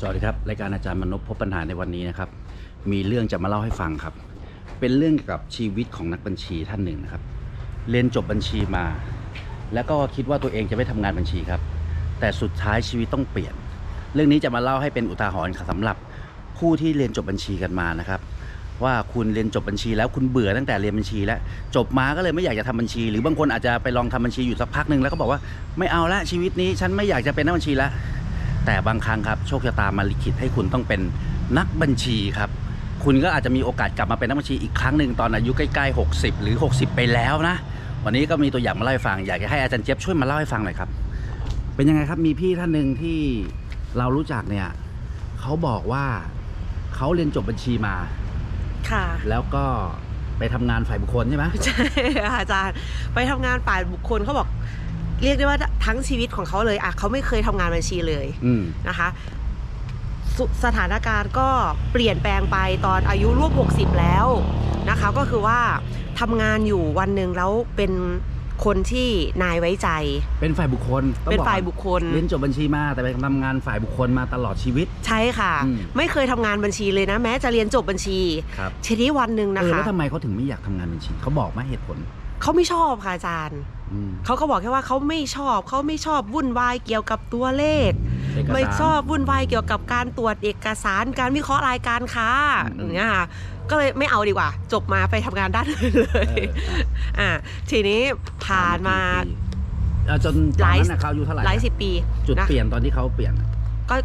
สวัสดีครับรายการอาจารย์มนพพบปัญหาในวันนี้นะครับ มีเรื่องจะมาเล่าให้ฟังครับ เป็นเรื่องเกี่ยวกับชีวิตของนักบัญชีท่านหนึ่งนะครับ เรียนจบบัญชีมา แล้วก็คิดว่าตัวเองจะไม่ทำงานบัญชีครับ แต่สุดท้ายชีวิตต้องเปลี่ยน เรื่องนี้จะมาเล่าให้เป็นอุทาหรณ์สำหรับผู้ที่เรียนจบบัญชีกันมานะครับ ว่าคุณเรียนจบบัญชี แล้วคุณเบื่อตั้งแต่เรียนบัญชี แล้วจบมาก็เลยไม่อยากจะทำบัญชี หรือบางคนอาจจะไปลองทำบัญชีอยู่สักพักหนึ่งแล้วก็บอกว่าไม่เอาละชีวิตนี้ฉันไม่อยากจะเป็นนักบัญชีแล้ว แต่บางครั้งครับโชคชะตามาลิขิตให้คุณต้องเป็นนักบัญชีครับ คุณก็อาจจะมีโอกาสกลับมาเป็นนักบัญชีอีกครั้งหนึ่งตอนอายุใกล้ๆ 60 หรือ 60 ไปแล้วนะ วันนี้ก็มีตัวอย่างมาเล่าให้ฟังอยากจะให้อาจารย์เจี๊ยบช่วยมาเล่าให้ฟังหน่อยครับ เป็นยังไงครับมีพี่ท่านหนึ่งที่เรารู้จักเนี่ยเขาบอกว่าเขาเรียนจบบัญชีมา ค่ะ แล้วก็ไปทำงานฝ่ายบุคคลใช่ไหมใช่ค่ะอาจารย์ไปทำงานฝ่ายบุคคลเขาบอก เรียกได้ว่าทั้งชีวิตของเขาเลยอะเขาไม่เคยทำงานบัญชีเลยอืมนะคะสสถานการณ์ก็เปลี่ยนแปลงไปตอนอายุร่วม60 แล้วนะคะ ก็คือว่าทำงานอยู่วันหนึ่งแล้วเป็นคนที่นายไว้ใจ เป็นฝ่ายบุคคลต้องเป็นอกฝ่ายบุคคลเรียนจบบัญชีมาแต่ไปทำงานฝ่ายบุคคลมาตลอดชีวิต ใช่ค่ะอืมไม่เคยทำงานบัญชีเลยนะ แม้จะเรียนจบบัญชีครับทีนี้วันหนึ่งเอนะอคะแล้วทำไมเขาถึงไม่อยากทำงานบัญชีเขาบอกไหมเหตุผล เขาไม่ชอบค่ะอาจารย์อืมเขาก็บอกแค่ว่าเขาไม่ชอบเขาไม่ชอบวุ่นวายเกี่ยวกับตัวเลขเอกสารไม่ชอบวุ่นวายเกี่ยวกับการตรวจเอกสารการวิเคราะห์รายการค้าอืมอย่างเงี้ยค่ะก็เลยไม่เอาดีกว่า จบมาไปทำงานด้านอื่นเลเอยออะอ่าทีนี้ผ่านมากี่ปีเอ่อจนตอนหลายนั้นนะเขาอายุเท่าไหร่หลายนะสิบปี จุดนะเปลี่ยนตอนที่เขาเปลี่ยน ก็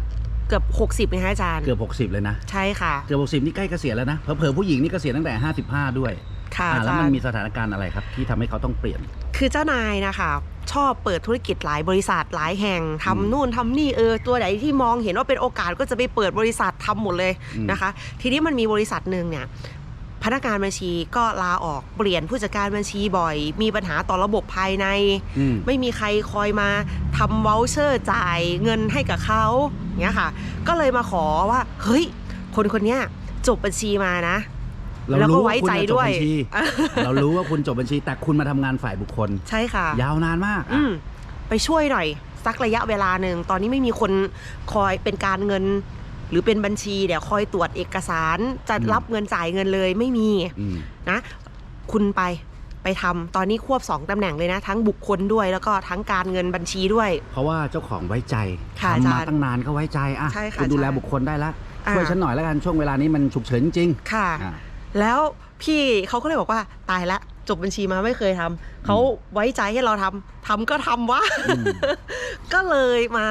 เกือบ60นะคะอาจารย์เกือบ60เลยนะ ใช่ค่ะ เกือบ60นี่ใกล้เกษียณแล้วนะเผลอๆผู้หญิงนี่เกษียณตั้งแต่55ด้วย ค่ะอะอาแล้วจารมันย์มีสถานการณ์อะไรครับ ที่ทำให้เขาต้องเปลี่ยน คือเจ้านายนะคะ ชอบเปิดธุรกิจหลายบริษัทหลายแห่งทำอืมนู่นทำนี่เออตัวไหนที่มองเห็นว่าเป็นโอกาสก็จะไปเปิดบริษัททำหมดเลยอืม นะคะ ทีนี้มันมีบริษัทหนึ่งเนี่ยพนักงานบัญชีก็ลาออกเปลี่ยนผู้จัดการบัญชีบ่อย มีปัญหาต่อระบบภายใน อืม ไม่มีใครคอยมาทำ v o ลเชอร์จ่ายเงินให้กับเขาเงี้ยค่ะ ก็เลยมาขอว่า เฮ้ย คนคนเนี้ยจบบัญชีมานะ เราแล้วก็รู้ไว้ว่าคุณใจจะจบด้วยบัญชี เรารู้ว่าคุณจบบัญชี แต่คุณมาทำงานฝ่ายบุคคล ใช่ค่ะ ยาวนานมากอือะมไปช่วยหน่อย สักระยะเวลาหนึ่ง ตอนนี้ไม่มีคนคอยเป็นการเงิน หรือเป็นบัญชีเดี๋ยวคอยตรวจเอกสารจะรับเงินจ่ายเงินเลยไม่มีอืมนะ คุณไปไปทำตอนนี้ควบสองตำแหน่งเลยนะ ทั้งบุคคลด้วยแล้วก็ทั้งการเงินบัญชีด้วย เพราะว่าเจ้าของไว้ใจค่ะทำมาอาจารย์ตั้งนานก็ไว้ใจอะใช่ค่ะคุณดูแลใช่บุคคลได้ละอ่าช่วยฉันหน่อยแล้วกันช่วงเวลานี้มันฉุกเฉินจริงค่ะๆอะ แล้วพี่เขาก็เลยบอกว่าตายละจบบัญชีมาไม่เคยทำเขาไว้ใจให้เราทำทำก็ทำวะอืมก็เลยมา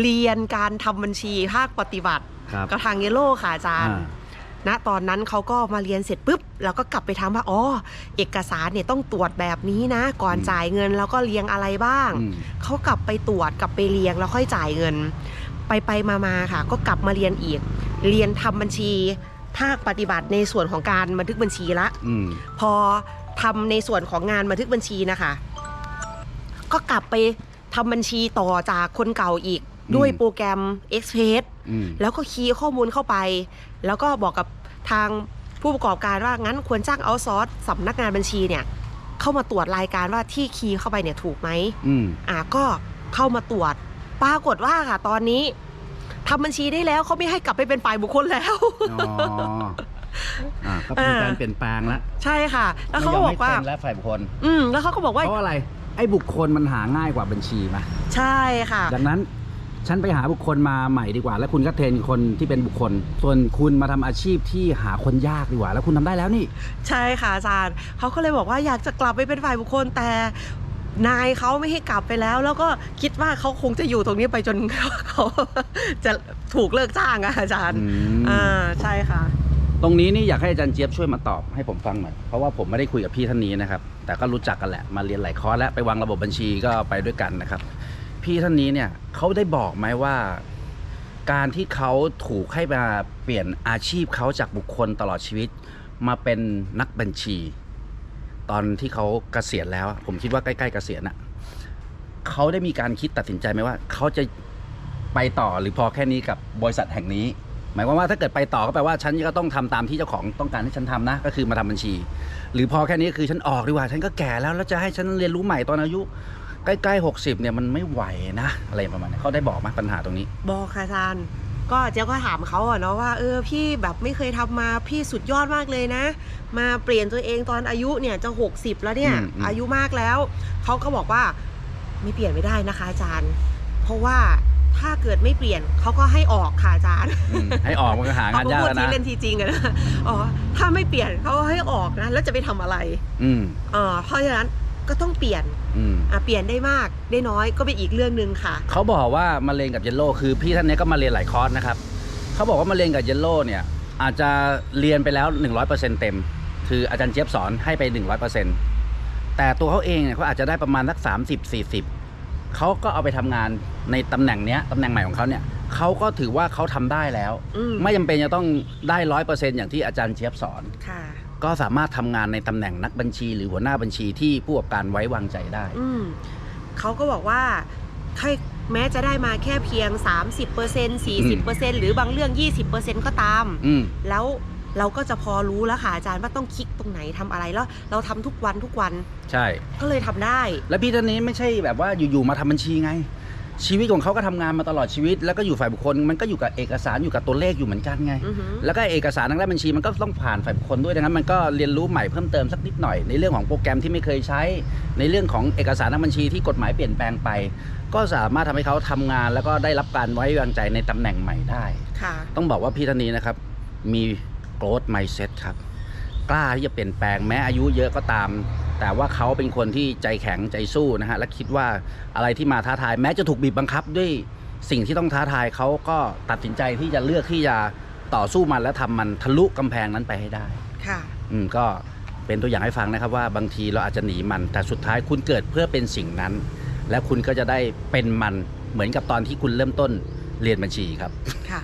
เรียนการทำบัญชีภาคปฏิบัติครับกับทางเยลโล่ค่ะอาจารย์อ่าณตอนนั้นเขาก็มาเรียนเสร็จปุ๊บเราก็กลับไปทำว่าอ๋อเอกสารเนี่ยต้องตรวจแบบนี้นะ ก่อนอืมจ่ายเงินแล้วก็เรียงอะไรบ้างอืมเขากลับไปตรวจกลับไปเรียงแล้วค่อยจ่ายเงิน ไปไปมามาค่ะ ก็กลับมาเรียนอีก เรียนทำบัญชี ภาคปฏิบัติในส่วนของการบันทึกบัญชีละอืมพอทำในส่วนของงานบันทึกบัญชีนะคะ ก็กลับไปทำบัญชีต่อจากคนเก่าอีกอืมด้วยโปรแกรม Express อืมแล้วก็คีย์ข้อมูลเข้าไป แล้วก็บอกกับทางผู้ประกอบการว่างั้นควรจ้างเอาซอร์สสำนักงานบัญชีเนี่ย เข้ามาตรวจรายการว่าที่คีย์เข้าไปเนี่ยถูกไหม อืม อะก็เข้ามาตรวจ ปรากฏว่าค่ะ ตอนนี้ ทำบัญชีได้แล้วเขาไม่ให้กลับไปเป็นฝ่ายบุคคลแล้ว อ๋ออ่าก็มีการอ่าเปลี่ยนแปลงแล้วใช่ค่ะ แล้วเขาก็บอกว่า ไม่ยมให้เป็นและฝ่ายบุคคล อืมแล้วเขาก็บอกว่าเพราะอะไร ไอ้บุคคลมันหาง่ายกว่าบัญชีไหมใช่ค่ะ ดังนั้น ฉันไปหาบุคคลมาใหม่ดีกว่า แล้วคุณก็เทรนคนที่เป็นบุคคล ส่วนคุณมาทำอาชีพที่หาคนยากดีกว่า แล้วคุณทำได้แล้วนี่ ใช่ค่ะอาจารย์เขาก็เลยบอกว่าอยากจะกลับไปเป็นฝ่ายบุคคลแต่ นายเขาไม่ให้กลับไปแล้ว แล้วก็คิดว่าเขาคงจะอยู่ตรงนี้ไปจนเขาจะถูกเลิกจ้างอะอาจารย์อืมอ่าใช่ค่ะ ตรงนี้นี่อยากให้อาจารย์เจี๊ยบช่วยมาตอบให้ผมฟังหน่อยเพราะว่าผมไม่ได้คุยกับพี่ท่านนี้นะครับ แต่ก็รู้จักกันแหละมาเรียนหลายคอร์สแล้วไปวางระบบบัญชีก็ไปด้วยกันนะครับ พี่ท่านนี้เนี่ยเขาได้บอกไหมว่า การที่เขาถูกให้มาเปลี่ยนอาชีพเขาจากบุคคลตลอดชีวิต มาเป็นนักบัญชี ตอนที่เขาเกษียณแล้วผมคิดว่าใกล้ๆเกษียณอะเขาได้มีการคิดตัดสินใจไหมว่าเขาจะไปต่อหรือพอแค่นี้กับบริษัทแห่งนี้ หมายความว่าถ้าเกิดไปต่อก็แปลว่าฉันก็ต้องทำตามที่เจ้าของต้องการให้ฉันทำนะ ก็คือมาทำบัญชี หรือพอแค่นี้คือฉันออกดีกว่าฉันก็แก่แล้วแล้วจะให้ฉันเรียนรู้ใหม่ตอนอายุใกล้ๆหกสิบเนี่ยมันไม่ไหวนะ อะไรประมาณนี้เขาได้บอกไหมปัญหาตรงนี้ บอกค่ะอาจารย์ ก็เจ๊ก็ถามเขาอะเนาะว่าเออพี่แบบไม่เคยทำมาพี่สุดยอดมากเลยนะ มาเปลี่ยนตัวเองตอนอายุเนี่ยจะ60แล้วเนี่ยอืมอืมอายุมากแล้วเขาก็บอกว่าไม่เปลี่ยนไม่ได้นะคะอาจารย์ เพราะว่าถ้าเกิดไม่เปลี่ยนเขาก็ให้ออกค่ะอาจารย์อืมให้ออกมันก็หางานยากพูดแล้วทีนะเล่นทีจริงอะนะอ๋อถ้าไม่เปลี่ยนเขาก็ให้ออกนะแล้วจะไปทำอะไร อืมเออเพราะฉะนั้น ก็ต้องเปลี่ยนอืมอะเปลี่ยนได้มากได้น้อยก็เป็นอีกเรื่องหนึ่งค่ะ เขาบอกว่ามะเร็งกับเยลโล่คือพี่ท่านนี้ก็มาเรียนหลายคอร์สนะครับเขาบอกว่ามะเร็งกับเยลโล่เนี่ย อาจจะเรียนไปแล้ว 100%เต็ม คืออาจารย์เจี๊ยบสอนให้ไป 100%แต่ตัวเขาเองเนี่ยเขาอาจจะได้ประมาณสัก 30 40เขาก็เอาไปทำงานในตำแหน่งเนี้ยตำแหน่งใหม่ของเขาเนี่ยเขาก็ถือว่าเขาทำได้แล้ว อืมไม่จำเป็นจะต้องได้ร้อยเปอร์เซ็นต์อย่างที่อาจารย์เจี๊ยบสอน ค่ะ ก็สามารถทำงานในตำแหน่งนักบัญชี หรือหัวหน้าบัญชีที่ผู้ประกอบการไว้วางใจได้ อืมเขาก็บอกว่าถ้าแม้จะได้มาแค่เพียง 30% 40%หรือบางเรื่อง 20%ก็ตาม อืม แล้วเราก็จะพอรู้แล้วค่ะอาจารย์ว่าต้องคลิกตรงไหนทำอะไรแล้ว เราทำทุกวันทุกวันใช่ ก็เลยทำได้ แล้วพี่ท่านนี้ไม่ใช่แบบว่าอยู่ๆมาทำบัญชีไง ชีวิตของเขาก็ทำงานมาตลอดชีวิต แล้วก็อยู่ฝ่ายบุคคลมันก็อยู่กับเอกสารอยู่กับตัวเลขอยู่เหมือนกันไงอือหือแล้วก็เอกสารทางด้านบัญชีมันก็ต้องผ่านฝ่ายบุคคลด้วยดังนั้นมันก็เรียนรู้ใหม่เพิ่มเติมสักนิดหน่อย ในเรื่องของโปรแกรมที่ไม่เคยใช้ ในเรื่องของเอกสารทางบัญชีที่กฎหมายเปลี่ยนแปลงไป ก็สามารถทำให้เขาทำงาน แล้วก็ได้รับการไว้วางใจในตำแหน่งใหม่ได้ค่ะต้องบอกว่าพี่ท่านนี้นะครับมี growth mindset ครับกล้าที่จะเปลี่ยนแปลงแม้อายุเยอะก็ตาม แต่ว่าเขาเป็นคนที่ใจแข็งใจสู้นะฮะและคิดว่าอะไรที่มาท้าทาย แม้จะถูกบีบบังคับด้วยสิ่งที่ต้องท้าทายเขาก็ตัดสินใจที่จะเลือกที่จะต่อสู้มันและทำมันทะลุกำแพงนั้นไปให้ได้ค่ะอืมก็เป็นตัวอย่างให้ฟังนะครับว่าบางทีเราอาจจะหนีมัน แต่สุดท้ายคุณเกิดเพื่อเป็นสิ่งนั้น และคุณก็จะได้เป็นมันเหมือนกับตอนที่คุณเริ่มต้นเรียนบัญชีครับค่ะ